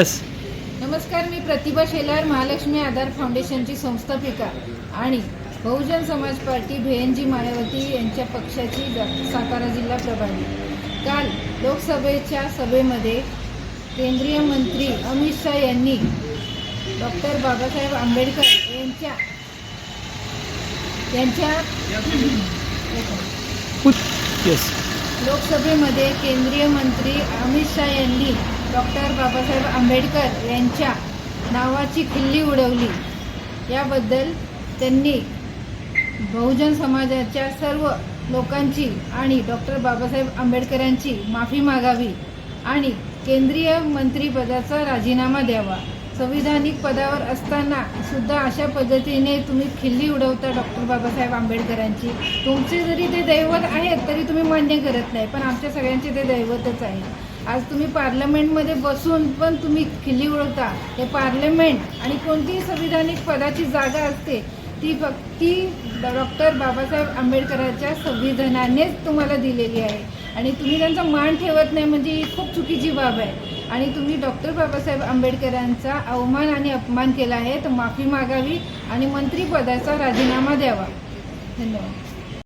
नमस्कार मी प्रतिभा शेलार महालक्ष्मी आधार फाउंडेशनची संस्थापिका आणि बहुजन समाज पार्टी भेएनजी मायावती यांच्या पक्षाची सातारा जिल्हा प्रभारी काल लोकसभेच्या सभेमध्ये केंद्रीय मंत्री अमित शाह यांनी डॉक्टर बाबासाहेब आंबेडकर यांच्या यांच्या. लोकसभेमध्ये केंद्रीय मंत्री अमित शाह यांनी डॉक्टर बाबासाहेब आंबेडकर यांच्या नावाची खिल्ली उडवली. याबद्दल त्यांनी बहुजन समाजाच्या सर्व लोकांची आणि डॉक्टर बाबासाहेब आंबेडकरांची माफी मागावी आणि केंद्रीय मंत्रीपदाचा राजीनामा द्यावा. संविधानिक पदावर असताना सुद्धा अशा पद्धतीने तुम्ही खिल्ली उडवता डॉक्टर बाबासाहेब आंबेडकरांची. तुमचे जरी ते दैवत आहेत तरी तुम्ही मान्य करत नाही. पण आमच्या सगळ्यांचे ते दैवतच आहे आज तुम्ही पार्लमेंटमध्ये बसून पण तुम्ही खिल्ली उडवता. हे पार्लमेंट आणि कोणतीही संविधानिक पदाची जागा असते ती फक्त ती डॉक्टर बाबासाहेब आंबेडकरांच्या संविधानानेच तुम्हाला दिलेली आहे. आणि तुम्ही त्यांचा मान ठेवत नाही म्हणजे ही खूप चुकीची बाब आहे. आणि तुम्ही डॉक्टर बाबासाहेब आंबेडकरांचा अवमान आणि अपमान केला आहे तर माफी मागावी आणि मंत्रिपदाचा राजीनामा द्यावा. धन्यवाद.